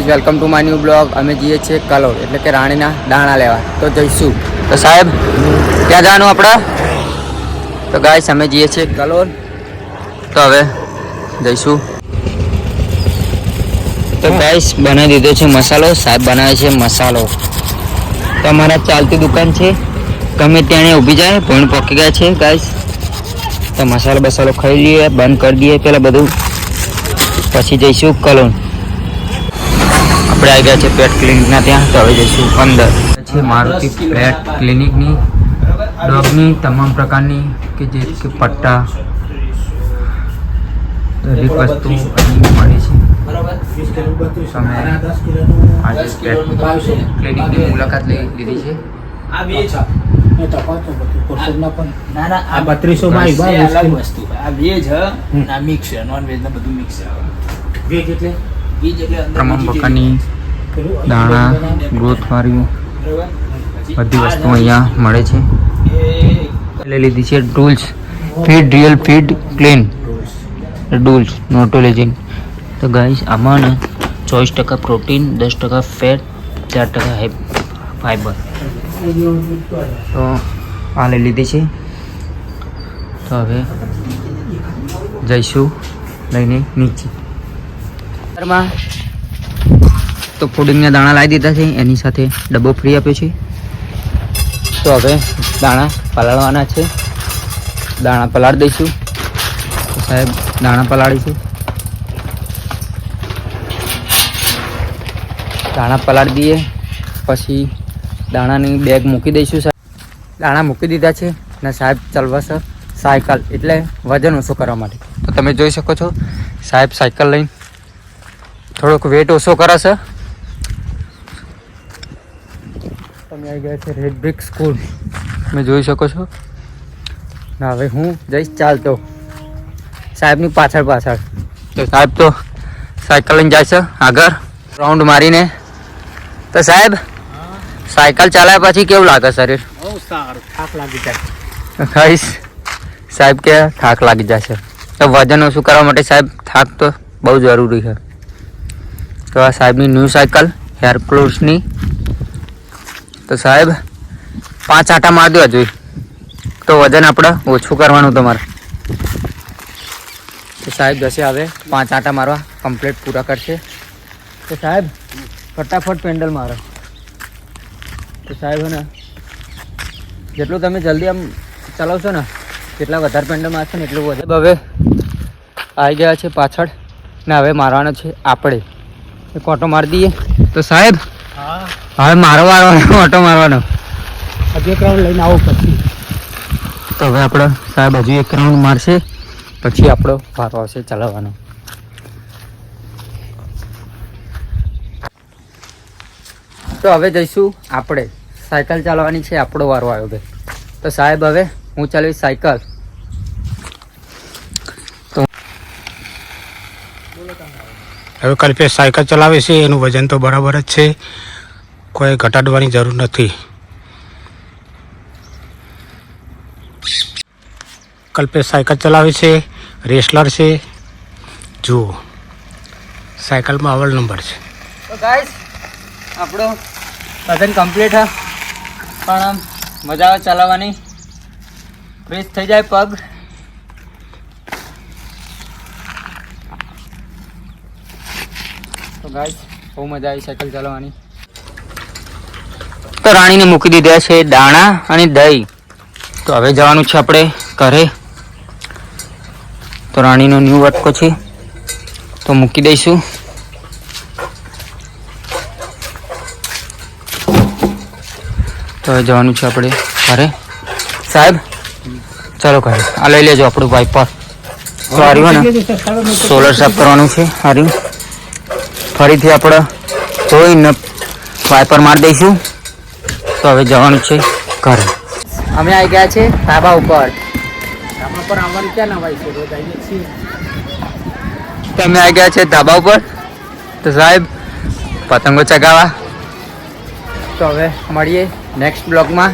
Welcome to my new blog. અમે જઈએ છીએ કલોલ, એટલે કે રાણીના દાણા લેવા. તો જઈશું. તો સાહેબ, ક્યાં જવાનું આપણે? તો ગાઈસ અમે જઈએ છીએ કલોલ. તો હવે જઈશું. તો ગાઈસ બનાવી દીધો છે મસાલો. સાહેબ બનાવે છે મસાલો. તો અમારા ચાલતી દુકાન છે. ગમે ત્યાં ઊભી જાય ભણ પકી ગયા છે ગાઈસ તો મસાલો બસાલો ખાઈ લઈએ, બંધ કરી દઈએ, પેલા બધું. પછી જઈશું કલોલ. આપણે આવી ગયા છે પેટ ક્લિનિકના ત્યાં. તો હવે જઈશું અંદર. છે મારુતિ પેટ ક્લિનિકની ડોગની તમામ પ્રકારની કે જે કે પટ્ટા દરેક વસ્તુ અહીં મળે છે. તમે આજે પેટ ક્લિનિકની મુલાકાત લઈ લીધી છે. આ બે છે. ના ના આ 3200 માં બસ આવ્યા, એ અલગ વસ્તુ. આ વેજ હ આ મિક્સ છે. નોન વેજ ને બધું મિક્સ છે. વેજ એટલે? અંદર તમામ પ્રકારની દાણા ગ્રોથ વાળી બધી વસ્તુ અહીંયા મળે છે. લઈ લીધી છે ડૂલ્સ. ફીડ રિયલ ફીડ ક્લીન ડૂલ્સ નોટોલેજિન તો ગાઈસ આમાં ને ચોવીસ ટકા પ્રોટીન દસ ટકા ફેટ ચાર ટકા ફાઈબર તો આ લઈ લીધી છે. તો હવે જઈશું લઈને નીચે. માં તો પુડિંગના દાણા લાવી દીધા છે. એની સાથે ડબ્બો ફ્રી આપ્યો છે. તો હવે દાણા પલાળવાના છે. દાણા પલાળી દઈશું. સાહેબ, દાણા પલાળીશું. દાણા પલાળી દઈએ. પછી દાણાની બેગ મૂકી દઈશું, સાહેબ. દાણા મૂકી દીધા છે. ને સાહેબ ચાલવાશે સાયકલ એટલે વજન ઓછું કરવા માટે. તો તમે જોઈ શકો છો, સાહેબ, સાયકલ લઈને થોડોક વેટ ઓછો કરે છે. તમે આવી ગયા છે રેડ બ્રિક સ્કૂલ તમે જોઈ શકો છો. ના હવે હું જઈશ ચાલતો. સાહેબની પાછળ પાછળ. તો સાહેબ તો સાયકલ લઈને જાય છે આગળ. રાઉન્ડ મારીને. તો સાહેબ સાયકલ ચલાવ્યા પછી કેવું લાગે શરીર? બહુ સારું થાક લાગી જાય. ખાઈશ. સાહેબ કે થાક લાગી જશે તો વજન ઓછું કરવા માટે સાહેબ થાક તો બહુ જરૂરી છે. તો આ સાહેબની ન્યૂ સાયકલ હેરક્લોઝની તો સાહેબ, પાંચ આટા માર દો હજુ તો વજન આપણે ઓછું કરવાનું તમારે. તો સાહેબ જશે હવે, પાંચ આટા મારવા કમ્પ્લીટ પૂરા કરશે. તો સાહેબ, ફટાફટ પેન્ડલ મારો. તો સાહેબ ને, જેટલું તમે જલ્દી આમ ચલાવશો ને જેટલા વધારે પેન્ડલ મારશો ને, એટલું વધારે હવે આવી ગયા છે પાછળ ને હવે મારવાનો છે આપણે. એક ઓટો મારી દઈએ. તો સાહેબ હા. હવે મારો મારવાનો ઓટો મારવાનો. હજી એક રાઉન્ડ લઈને આવો પછી. તો હવે આપણે સાહેબ હજુ એક રાઉન્ડ મારશે પછી આપણો વારો આવશે ચલાવવાનો. તો હવે જઈશું આપણે. સાયકલ ચાલવાની છે આપણો વારો આવ્યો ભાઈ. તો સાહેબ હવે હું ચાલીશ સાયકલ. હવે કલ્પેશ સાયકલ ચલાવે છે, એનું વજન તો બરાબર જ છે. કોઈ ઘટાડવાની જરૂર નથી. કલ્પેશ સાયકલ ચલાવે છે, રેસલર છે. જુઓ, સાયકલમાં અવલ નંબર છે. આપણો વજન કમ્પ્લીટ હા પણ મજા આવે ચલાવવાની. ફ્રેશ થઈ જાય પગ. ગાઈસ બહુ મજા આવી સાયકલ ચલાવવાની તો રાણીને મૂકી દીધા છે દાણા અને દહીં. તો હવે જવાનું છે આપણે ઘરે. તો રાણીનો ન્યૂ વટકો છે. તો મૂકી દઈશું. તો હવે જવાનું છે આપણે ઘરે. સાહેબ ચાલો ઘરે. આ લઈ લેજો આપણું વાઇપર તો હાર્યું ને. સોલર સાફ કરવાનું છે. હાર્યું ફરીથી આપણે ધોઈને વાઇપર મારી દઈશું. તો હવે જવાનું છે ઘરે. અમે આવી ગયા છે ધાબા ઉપર. ધાબા પર આવવાનું ક્યાં નવાય છે? રોજ આવીએ છીએ. તો અમે આવી ગયા છે ધાબા ઉપર. તો સાહેબ પતંગો ચગાવવા તો હવે મળીએ નેક્સ્ટ બ્લોગમાં